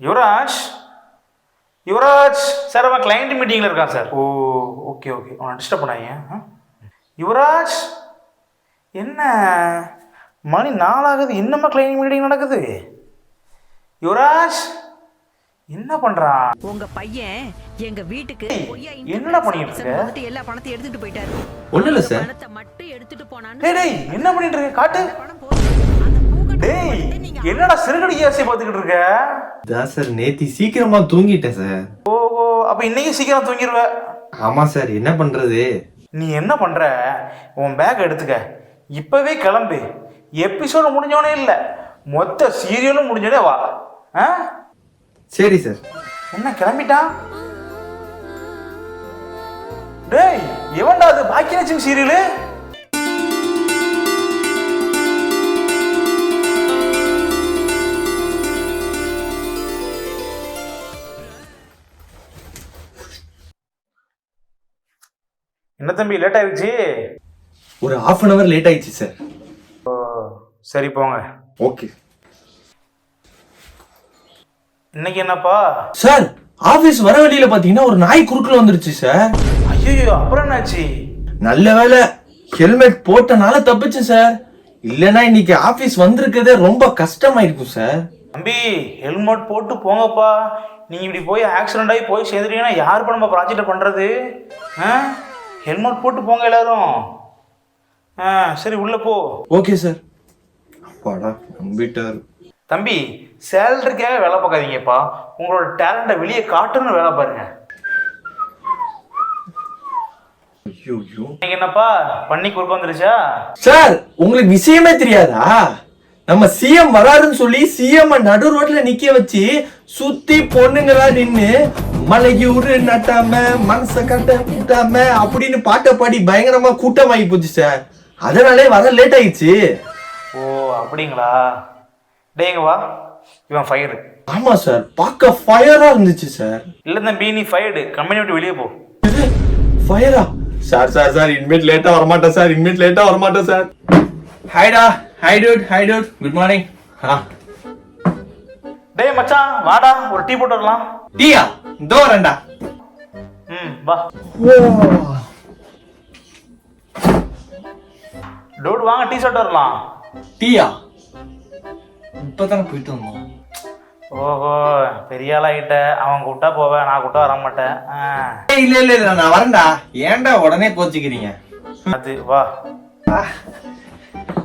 Yuvraj? Yuvraj sir அவன் client மீட்டிங்கில் இருக்கான் சார்? ஓ ஓகே ஓகே அவனை டிஸ்டர்ப் பண்ணாங்க ஆ? யுவராஜ்? என்ன? மணி நாளாகுது இன்னுமா கிளைண்ட் மீட்டிங் நடக்குது? யுவராஜ்? என்ன பண்ணுறான் உங்க பையன் எங்க வீட்டுக்கு என்னடா பண்ணிட்டு இருக்க? எல்லா பணத்தையும் எடுத்துட்டு போயிட்டாரு. ஒண்ணும் இல்ல சார். பணத்தை மட்டும் எடுத்துட்டு போனான்னு டேய் டேய் என்ன பண்ணிட்டு இருக்க? காட்டு. டேய் என்னடா சிறுகடி ஆசை பார்த்துக்கிட்டு இருக்க? அதான் சார் நேத்தி சீக்கிரமா தூங்கிட்டேன் சார். ஓ ஓ அப்போ இன்னைக்கு சீக்கிரம் தூங்கிடுவ ஆமா சார் என்ன பண்றது? நீ என்ன பண்ற? உன் பேக் எடுத்துக்க. இப்பவே கிளம்பு. எபிசோடு முடிஞ்சோடனே இல்லை. மொத்த சீரியலும் முடிஞ்சோடனே வா. ஆ? சரி சார். என்ன கிளம்பிட்டான்? டேய் எவன்டா அது? பாக்கியலட்சுமி சீரியலு என்ன தம்பி லேட் ஆயிடுச்சு? ஒரு half அன் அவர் லேட் ஆயிடுச்சு சார் ஓ சரி போங்க. ஓகே இன்னைக்கு என்னப்பா? சார் ஆபீஸ் வர வழியில பாத்தீங்கன்னா ஒரு நாய் குறுக்குல வந்துருச்சு சார் ஐயோ அப்புறம் என்னாச்சு? நல்ல வேளை ஹெல்மெட் போட்டனால தப்பிச்சு சார் இல்லைன்னா இன்னைக்கு ஆபீஸ் வந்திருக்கதே ரொம்ப கஷ்டமாயிருக்கும் சார் தம்பி ஹெல்மெட் போட்டு போங்கப்பா. நீங்க இப்படி போய் ஆக்சிடென்ட் ஆகி போய் சேர்ந்துட்டீங்கன்னா யார் இப்போ நம்ம ப்ராஜெக்டை பண்றது? ஆ? ஹெல்மெட் போட்டு போங்க எல்லாரும். ஆ சரி உள்ள போ. Okay sir. அப்பாடா நம்பிட்டார். தம்பி சேலரிக்காக வேலை பார்க்காதீங்கப்பா. உங்களோட டேலண்ட்டை வெளியே காட்டுன்னு வேலை பாருங்க. ஐயோ இன்னைக்கு என்னப்பா? பண்ணி குறுக்க வந்துருச்சா? சார் உங்களுக்கு விஷயமே தெரியாதா? நம்ம சிஎம் வராருன்னு சொல்லி சிஎம் நடு ரோட்ல நிக்க வச்சு சுத்தி பொண்ணுங்களா நின்னு மலைக்கு உரு நட்டாம மனச கட்ட கூட்டாம அப்படின்னு பாட்டை பாடி பயங்கரமா கூட்டமாகி போச்சு சார். அதனாலே வர லேட் ஆயிடுச்சு. ஓ அப்படிங்களா? டேங்க வா. இவன் ஃபயரு ஆமா சார். பார்க்க ஃபயரா இருந்துச்சு சார். இல்லை தம்பி நீ ஃபயர்டு கம்பெனி விட்டு வெளியே போ. ஃபயரா சார் சார் சார் இனிமேட் லேட்டா வரமாட்டேன் சார். இனிமேட் லேட்டா வரமாட்டேன் sir. ஹாய்டா hi dude hi dude good morning ஆ. டேய் மச்சான் வாடா. ஒரு டீ போட்டு வரலாம். டீயா? இதோ வரேன்டா ம் வா. டோட் வாங்க டீ ஷர்ட் வரலாம். டீயா? இப்பதானே போயிட்டு வந்தோம். ஓஹோ பெரிய ஆளாகிட்ட அவன் கூப்பிட்டா போவேன் நான் கூப்பிட்டா வர மாட்டேன். இல்ல இல்ல இல்ல நான் வரேன்டா. ஏன்டா உடனே கோச்சிக்கிறீங்க? அது வா.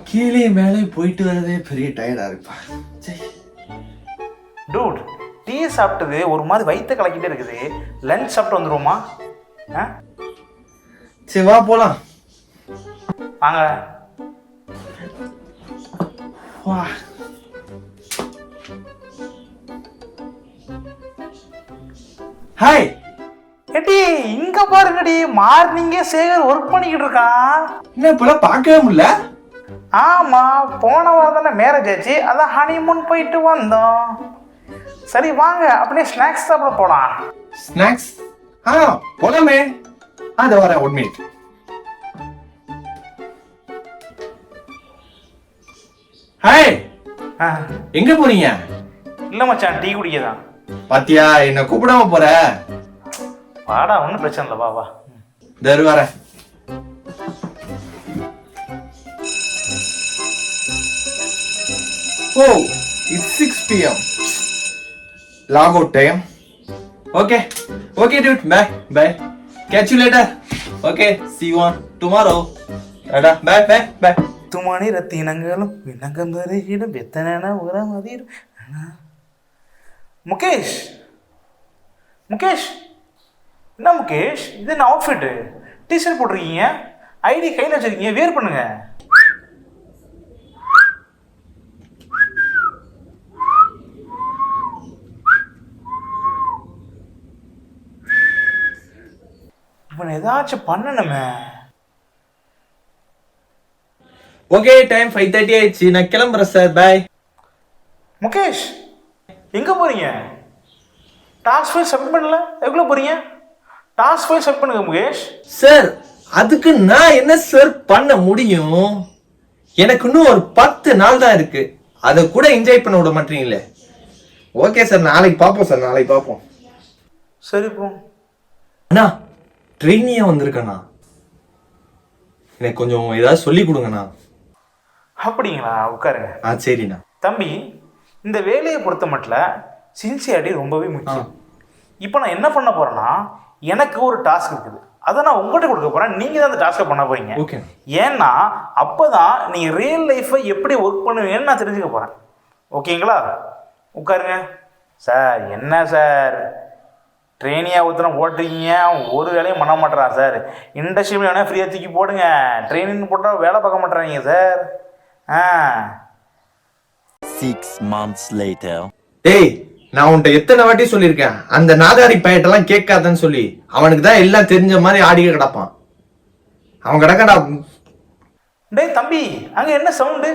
கீழே மேலே போயிட்டு வரதே பெரிய டயர்டா இருப்பா. டூட் டீ சாப்பிட்டது ஒரு மாதிரி வயிற்ற கலக்கிட்டே இருக்குது. லஞ்ச் சாப்பிட்டு வந்துருவோமா? ஆ? சரி வா போலாம். வாங்க. வா. ஹாய் ஏடி இங்க பாருங்கடி மார்னிங்கே சேகர் ஒர்க் பண்ணிக்கிட்டு இருக்கான். என்ன இப்பெல்லாம் பார்க்கவே முடியல? ஆமா போன வாரம் தானே மேரேஜ் ஆச்சு அதான் ஹனிமூன் போயிட்டு வந்தோம். சரி வாங்க. அப்படியே ஸ்நாக்ஸ் சாப்பிட போலாம். ஸ்நாக்ஸ் ஆ போலாமே. அது வரேன் ஒன் மினிட் ஹாய் எங்க போறீங்க இல்ல மச்சான் டீ குடிக்க தான் பாத்தியா என்ன கூப்பிடாம போற? வாடா ஒன்றும் பிரச்சனை இல்லை வா வா. தரு வரேன். ஓ it's six PM log out time okay okay dude bye bye catch you later okay see one tomorrow tata bye bye bye துமணி ரத்தினங்களும் வினங்கம் தருகிடும் எத்தனை உரம் அதிரும் முகேஷ் முகேஷ் என்ன முகேஷ் இது என்ன அவுட்ஃபிட்டு டிஷர்ட் போட்டிருக்கீங்க ஐடி கையில் வச்சிருக்கீங்க வேர் பண்ணுங்க இவன் ஏதாச்சும் பண்ணணுமே. ஓகே டைம் ஃபைவ் தேர்ட்டி ஆயிடுச்சு. நான் கிளம்புறேன் சார் பை முகேஷ் எங்க போறீங்க? டாஸ்க் ஃபைல் சப்மிட் பண்ணல? எவ்வளோ போறீங்க? டாஸ்க் ஃபைல் சப்மிட் பண்ணுங்க முகேஷ். சார் அதுக்கு நான் என்ன சார் பண்ண முடியும்? எனக்கு இன்னும் ஒரு பத்து நாள் தான் இருக்கு. அதை கூட என்ஜாய் பண்ண விட மாட்டீங்களே. ஓகே சார் நாளைக்கு பார்ப்போம் சார் நாளைக்கு பார்ப்போம். சரி ப்ரோ அண்ணா ட்ரெயினியே வந்திருக்கண்ணா எனக்கு கொஞ்சம் ஏதாவது சொல்லி கொடுங்கண்ணா. அப்படிங்களா? உட்காருங்க. ஆ சரிண்ணா. தம்பி இந்த வேலையை பொறுத்த மட்டும் சின்சியாரிட்டி ரொம்பவே முக்கியம். இப்போ நான் என்ன பண்ண போறேன்னா எனக்கு ஒரு டாஸ்க் இருக்குது. அதை நான் உங்கள்கிட்ட கொடுக்க போறேன். நீங்க தான் அந்த டாஸ்க்கை பண்ண போறீங்க. ஓகே. ஏன்னா அப்பதான் நீங்க ரியல் லைஃப்பை எப்படி ஒர்க் பண்ணுவீங்கன்னு நான் தெரிஞ்சுக்க போறேன். ஓகேங்களா? உட்காருங்க. சார் என்ன சார்? ட்ரெயினியாக ஒருத்தனை போட்டிருக்கீங்க ஒரு வேலையும் பண்ண மாட்டேறான் சார் இண்டஸ்ட்ரியில் வேணால் ஃப்ரீயாக தூக்கி போடுங்க. ட்ரெயினிங் போட்டால் வேலை பார்க்க மாட்டேறாங்க சார் ஆ. Six months later. டேய் நான் உன்கிட்ட எத்தனை வாட்டி சொல்லியிருக்கேன்? அந்த நாதாரி பையட்டெல்லாம் கேட்காதன்னு சொல்லி அவனுக்கு தான் எல்லாம் தெரிஞ்ச மாதிரி ஆடிக்க கிடப்பான். அவன் கிடக்கடா. டேய் தம்பி அங்கே என்ன சவுண்டு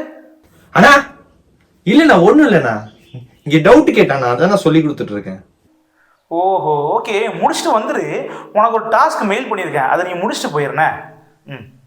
அண்ணா இல்லைண்ணா ஒன்றும் இல்லைண்ணா. இங்கே டவுட் கேட்டாண்ணா அதான் நான் சொல்லி கொடுத்துட்டு இருக்கேன். ஓஹோ ஓகே முடிச்சுட்டு வந்துரு. உனக்கு ஒரு டாஸ்க் மெயில் பண்ணியிருக்கேன். அதை நீ முடிச்சுட்டு போயிடுறேன். ம்.